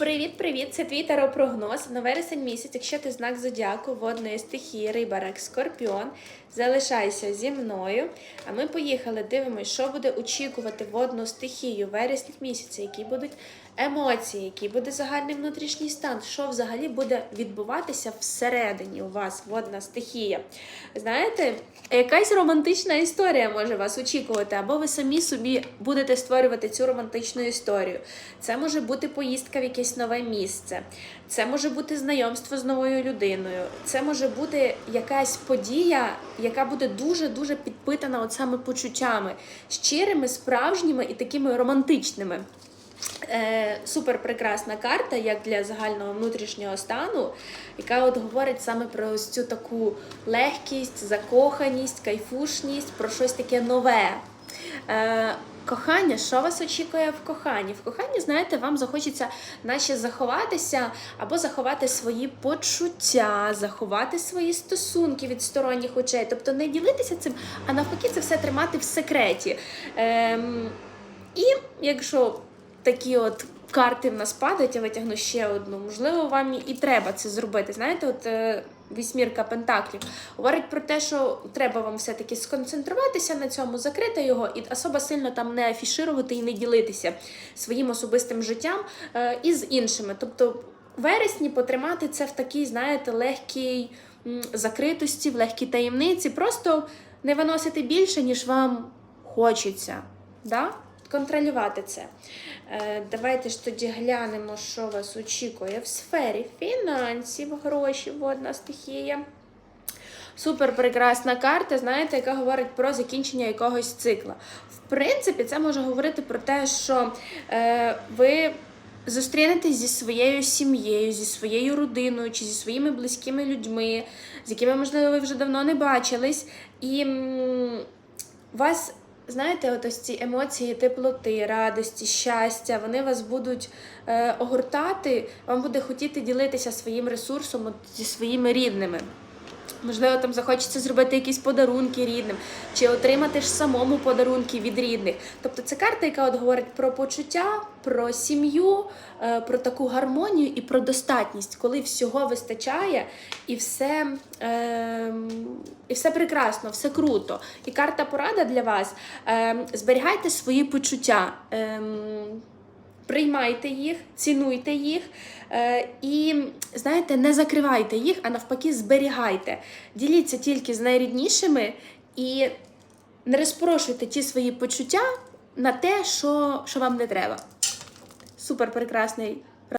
Привіт-привіт! Це твій таропрогноз на вересень місяць. Якщо ти знак зодіаку водної стихії, риба, рак, скорпіон, залишайся зі мною. А ми поїхали, дивимося, що буде очікувати водну стихію вересня місяця, які будуть емоції, який буде загальний внутрішній стан, що взагалі буде відбуватися всередині у вас водна стихія. Знаєте, якась романтична історія може вас очікувати, або ви самі собі будете створювати цю романтичну історію. Це може бути поїздка в якесь нове місце, це може бути знайомство з новою людиною, це може бути якась подія, яка буде дуже-дуже підпитана от саме почуттями, щирими, справжніми і такими романтичними. Е, супер прекрасна карта, як для загального внутрішнього стану, яка от говорить саме про ось цю таку легкість, закоханість, кайфушність, про щось таке нове. Е, Кохання, що вас очікує в коханні? В коханні, знаєте, вам захочеться наче заховатися або заховати свої почуття, заховати свої стосунки від сторонніх очей, тобто не ділитися цим, а навпаки, це все тримати в секреті. Ем, і якщо такі от карти в нас падають, я витягну ще одну. Можливо, вам і треба це зробити. Знаєте, от е, вісьмірка Пентаклів говорить про те, що треба вам все-таки сконцентруватися на цьому, закрити його і особо сильно там не афіширувати і не ділитися своїм особистим життям е, із іншими. Тобто, вересні потримати це в такій, знаєте, легкій закритості, в легкій таємниці, просто не виносити більше, ніж вам хочеться. Да? Контролювати це. Е, давайте ж тоді глянемо, що вас очікує в сфері фінансів, гроші, водна стихія. Супер прекрасна карта, знаєте, яка говорить про закінчення якогось цикла. В принципі, це може говорити про те, що е, ви зустрінетесь зі своєю сім'єю, зі своєю родиною чи зі своїми близькими людьми, з якими, можливо, ви вже давно не бачились, і м, вас знаєте, от ось ці емоції теплоти, радості, щастя, вони вас будуть е, огортати, вам буде хотіти ділитися своїм ресурсом от, зі своїми рідними. Можливо, там захочеться зробити якісь подарунки рідним, чи отримати ж самому подарунки від рідних. Тобто це карта, яка от говорить про почуття, про сім'ю, е, про таку гармонію і про достатність, коли всього вистачає і все, е, і все прекрасно, все круто. І карта порада для вас: е, зберігайте свої почуття. Е, Приймайте їх, цінуйте їх е, і, знаєте, не закривайте їх, а навпаки, зберігайте. Діліться тільки з найріднішими і не розпрошуйте ті свої почуття на те, що, що вам не треба. Супер прекрасний